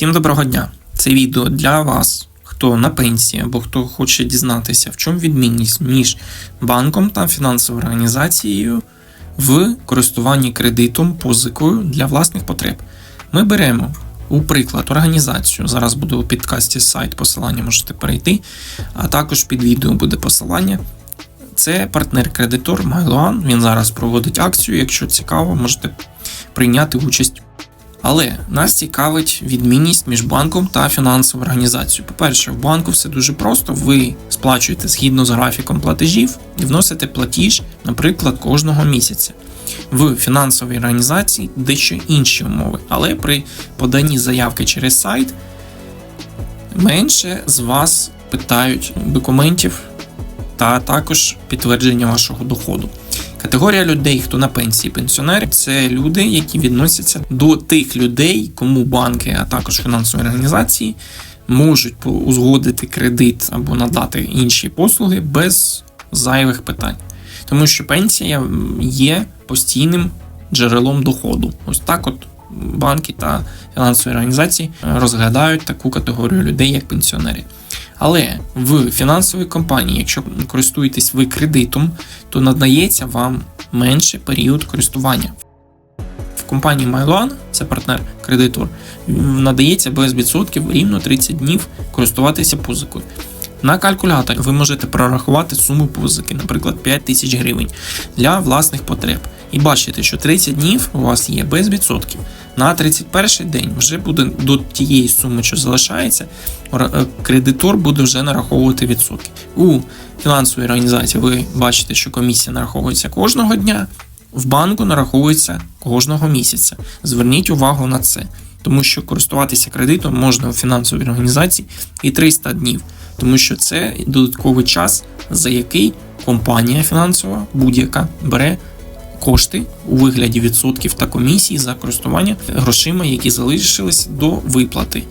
Всім доброго дня! Це відео для вас, хто на пенсії або хто хоче дізнатися, в чому відмінність між банком та фінансовою організацією в користуванні кредитом позикою для власних потреб. Ми беремо у приклад організацію. Зараз буде у підкасті сайт, посилання можете перейти, а також під відео буде посилання. Це партнер-кредитор MyLoan. Він зараз проводить акцію. Якщо цікаво, можете прийняти участь. Але нас цікавить відмінність між банком та фінансовою організацією. По-перше, в банку все дуже просто. Ви сплачуєте згідно з графіком платежів і вносите платіж, наприклад, кожного місяця. В фінансовій організації дещо інші умови, але при поданні заявки через сайт менше з вас питають документів та також підтвердження вашого доходу. Категорія людей, хто на пенсії пенсіонери, це люди, які відносяться до тих людей, кому банки, а також фінансові організації можуть узгодити кредит або надати інші послуги без зайвих питань. Тому що пенсія є постійним джерелом доходу. Ось так от банки та фінансові організації розглядають таку категорію людей, як пенсіонери. Але в фінансовій компанії, якщо користуєтесь ви кредитом, то надається вам менше період користування. В компанії MyLoan, це партнер-кредитор, надається без відсотків рівно 30 днів користуватися позикою. На калькуляторі ви можете прорахувати суму позики, наприклад, 5 тисяч гривень для власних потреб. І бачите, що 30 днів у вас є без відсотків. На 31 день вже буде до тієї суми, що залишається, кредитор буде вже нараховувати відсотки. У фінансовій організації ви бачите, що комісія нараховується кожного дня, в банку нараховується кожного місяця. Зверніть увагу на це, тому що користуватися кредитом можна у фінансовій організації і 300 днів, тому що це додатковий час, за який компанія фінансова будь-яка бере кошти у вигляді відсотків та комісій за користування грошима, які залишились до виплати